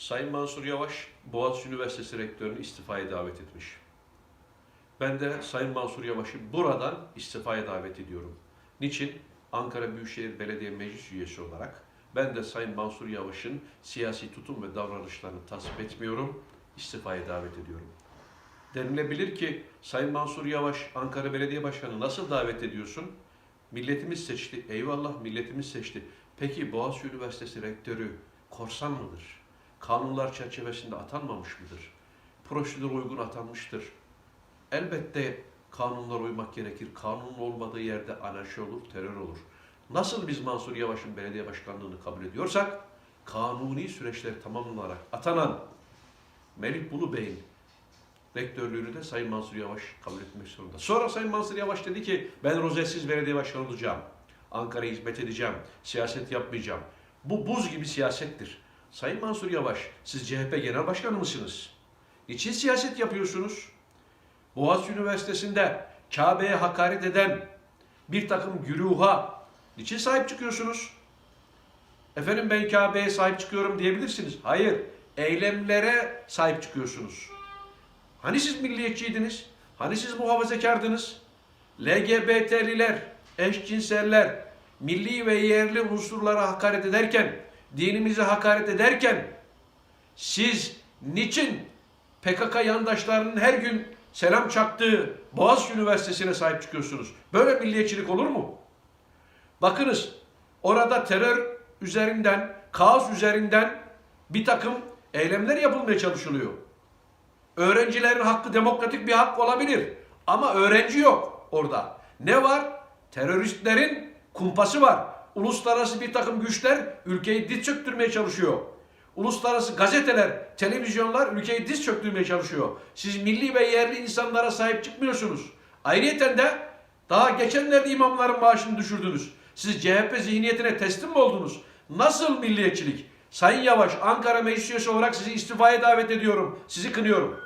Sayın Mansur Yavaş, Boğaziçi Üniversitesi Rektörünü istifaya davet etmiş. Ben de Sayın Mansur Yavaş'ı buradan istifaya davet ediyorum. Niçin? Ankara Büyükşehir Belediye Meclis üyesi olarak ben de Sayın Mansur Yavaş'ın siyasi tutum ve davranışlarını tasvip etmiyorum, istifaya davet ediyorum. Denilebilir ki Sayın Mansur Yavaş Ankara Belediye Başkanı nasıl davet ediyorsun? Milletimiz seçti. Eyvallah milletimiz seçti. Peki Boğaziçi Üniversitesi Rektörü korsan mıdır? Kanunlar çerçevesinde atanmamış mıdır? Prosedür uygun atanmıştır. Elbette kanunlara uymak gerekir. Kanun olmadığı yerde anarşi olur, terör olur. Nasıl biz Mansur Yavaş'ın belediye başkanlığını kabul ediyorsak, kanuni süreçler tamamlanarak atanan Melih Bulu Bey'in rektörlüğünü de Sayın Mansur Yavaş kabul etmek zorunda. Sonra Sayın Mansur Yavaş dedi ki ben rozetsiz belediye başkanı olacağım. Ankara'ya hizmet edeceğim. Siyaset yapmayacağım. Bu buz gibi siyasettir. Sayın Mansur Yavaş siz CHP Genel Başkanı mısınız? Niçin siyaset yapıyorsunuz? Boğaziçi Üniversitesi'nde Kabe'ye hakaret eden bir takım güruha niçin sahip çıkıyorsunuz? Efendim ben Kabe'ye sahip çıkıyorum diyebilirsiniz. Hayır, eylemlere sahip çıkıyorsunuz. Hani siz milliyetçiydiniz? Hani siz muhafazakardınız? LGBT'liler, eşcinseller, milli ve yerli unsurlara hakaret ederken, dinimize hakaret ederken siz niçin PKK yandaşlarının her gün selam çaktığı Boğaziçi Üniversitesi'ne sahip çıkıyorsunuz? Böyle milliyetçilik olur mu? Bakınız orada terör üzerinden, kaos üzerinden bir takım eylemler yapılmaya çalışılıyor. Öğrencilerin hakkı demokratik bir hak olabilir. Ama öğrenci yok orada. Ne var? Teröristlerin kumpası var. Uluslararası bir takım güçler ülkeyi diz çöktürmeye çalışıyor. Uluslararası gazeteler, televizyonlar ülkeyi diz çöktürmeye çalışıyor. Siz milli ve yerli insanlara sahip çıkmıyorsunuz. Ayrıyeten de daha geçenlerde imamların maaşını düşürdünüz. Siz CHP zihniyetine teslim mi oldunuz? Nasıl milliyetçilik? Sayın Yavaş, Ankara Meclis Üyesi olarak sizi istifaya davet ediyorum. Sizi kınıyorum.